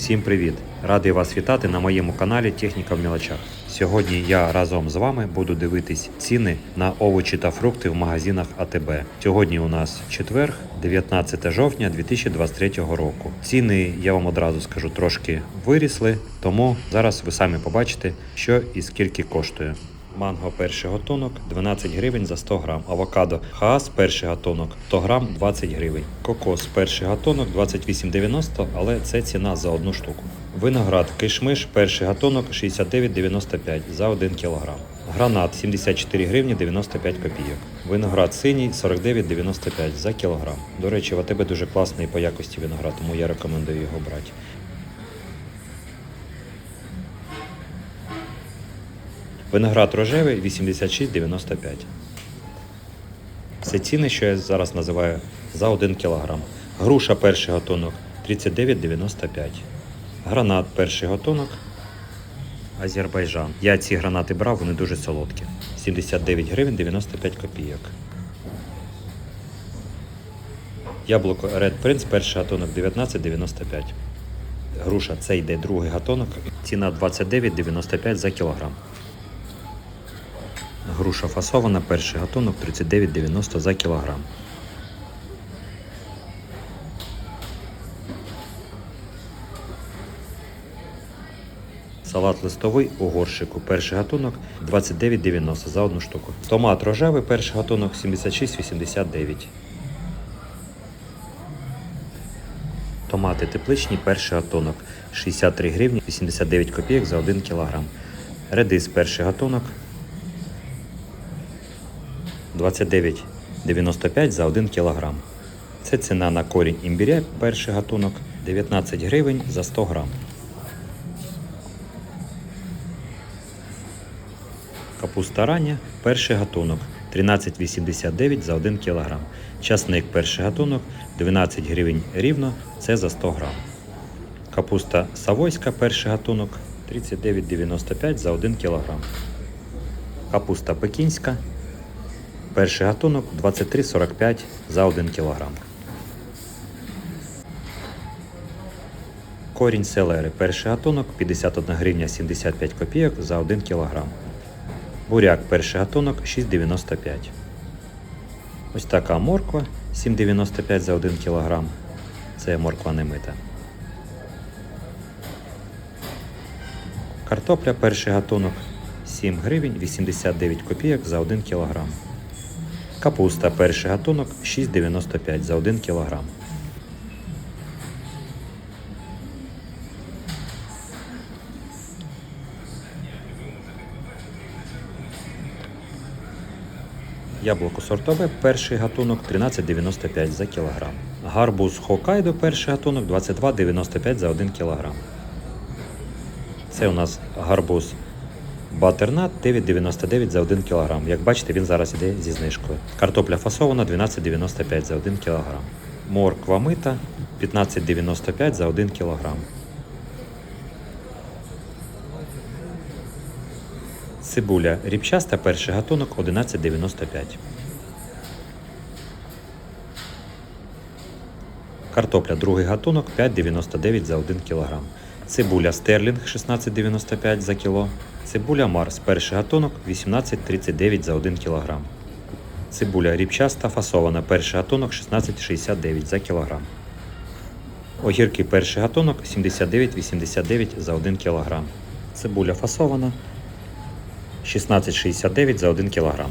Всім привіт! Радий вас вітати на моєму каналі Техніка в мілочах. Сьогодні я разом з вами буду дивитись ціни на овочі та фрукти в магазинах АТБ. Сьогодні у нас четвер, 19 жовтня 2023 року. Ціни я вам одразу скажу трошки вирісли, тому зараз ви самі побачите, що і скільки коштує. Манго перший готунок 12 гривень за 100 грам. Авокадо Хаас перший гатунок 100 грам 20 гривень. Кокос перший гатунок 28,90, але це ціна за одну штуку. Виноград кишмиш перший гатунок 69,95 за 1 кілограм. Гранат 74 гривні 95 копійок. Виноград синій 49,95 за кілограм. До речі, в АТБ дуже класний по якості виноград, тому я рекомендую його брати. Виноград рожевий 86,95. Це ціни, що я зараз називаю за 1 кг. Груша перший готунок 39,95. Гранат перший готунок. Азербайджан. Я ці гранати брав, вони дуже солодкі. 79 гривень 95 копійок. Яблуко Red Prince перший гатунок 19,95. Груша це йде другий гатунок. Ціна 29,95 за кілограм. Груша фасована, перший гатунок 39,90 за кілограм. Салат листовий у горщику. Перший гатунок 29,90 за одну штуку. Томат рожевий, перший гатунок 76,89. Томати тепличні, перший гатунок 63 гривні 89 копійок за 1 кілограм. Редис перший гатунок 29,95 за 1 кілограм. Це ціна на корінь імбіря, перший гатунок 19 гривень за 100 грам. Капуста рання, перший гатунок 13,89 за 1 кілограм. Часник перший гатунок 12 гривень рівно, це за 100 грам. Капуста савойська перший гатунок 39,95 за 1 кілограм. Капуста пекінська Перший гатунок 23,45 за 1 кг. Корінь селери. Перший гатунок 51 гривня 75 копійок за 1 кг. Буряк перший гатунок 6,95. Ось така морква 7,95 за 1 кг. Це морква немита. Картопля перший гатунок 7 гривень 89 копійок за 1 кг. Капуста перший гатунок 6,95 за 1 кг. Яблуко сортове перший гатунок 13,95 за кілограм. Гарбуз Хокайдо перший гатунок 22,95 за 1 кг. Це у нас гарбуз Батернат 9,99 за 1 кг. Як бачите, він зараз іде зі знижкою. Картопля фасована 12,95 за 1 кг. Морква мита 15,95 за 1 кг. Цибуля ріпчаста перший гатунок 11,95. Картопля другий гатунок 5,99 за 1 кг. Цибуля стерлінг 16,95 за кіло. Цибуля Марс перший гатунок 18,39 за 1 кг. Цибуля ріпчаста фасована перший гатунок 16,69 за кілограм. Огірки перший гатунок 79,89 за 1 кг. Цибуля фасована 16,69 за 1 кг.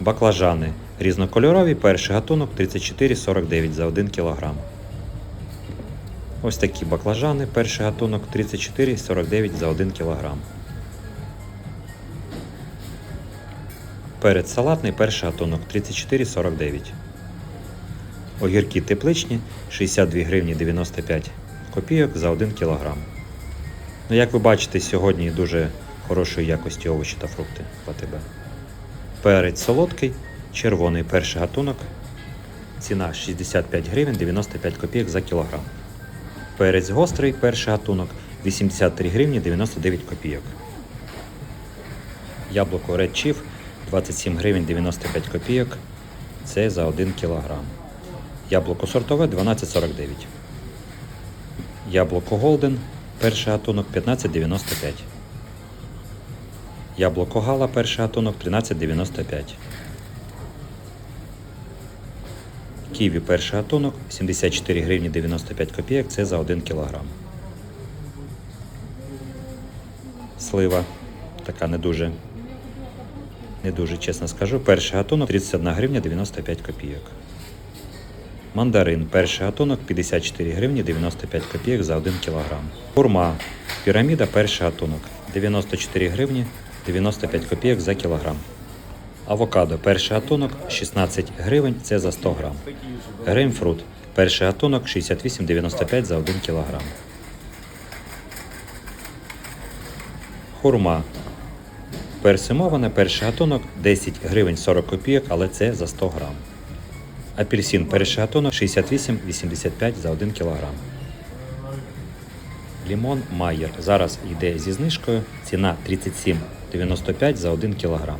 Баклажани різнокольорові перший гатунок 34,49 за 1 кг. Ось такі баклажани перший гатунок 34,49 за 1 кг. Перець салатний перший гатунок 34,49. Огірки тепличні 62 гривні 95 копійок за 1 кг. Ну, як ви бачите, сьогодні дуже хорошої якості овочі та фрукти в АТБ. Перець солодкий, червоний перший гатунок. Ціна 65 гривень 95 копійок за кілограм. Перець гострий перший гатунок 83 гривні 99 копійок. Яблуко Red Chief 27 гривень 95 копійок. Це за 1 кілограм. Яблуко сортове 12,49. Яблуко Голден, перший гатунок 15,95. Яблуко Гала, перший гатунок 13,95. Ківі перший гатунок 74 гривні 95 копійок. Це за 1 кілограм. Слива така не дуже. Не дуже чесно скажу. Перший гатунок 31 гривня 95 копійок. Мандарин перший гатунок 54 гривні 95 копійок за 1 кілограм. Хурма піраміда перший гатунок 94 гривні 95 копійок за кілограм. Авокадо перший гатунок 16 гривень це за 100 грам. Грейпфрут перший гатунок 68,95 за 1 кілограм. Хурма персимована перший гатунок 10 гривень 40 копійок, але це за 100 грам. Апельсин перший гатунок 68,85 за 1 кілограм. Лімон Майер зараз йде зі знижкою. Ціна 37,95 за 1 кілограм.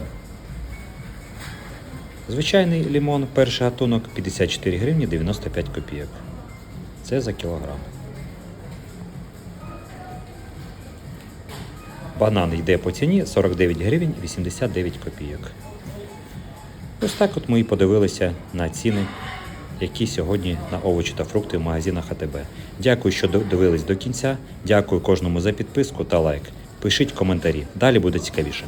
Звичайний лімон перший гатунок 54 гривні 95 копійок. Це за кілограм. Банан йде по ціні 49 гривень 89 копійок. Ось так от ми і подивилися на ціни, які сьогодні на овочі та фрукти в магазинах АТБ. Дякую, що дивились до кінця. Дякую кожному за підписку та лайк. Пишіть коментарі. Далі буде цікавіше.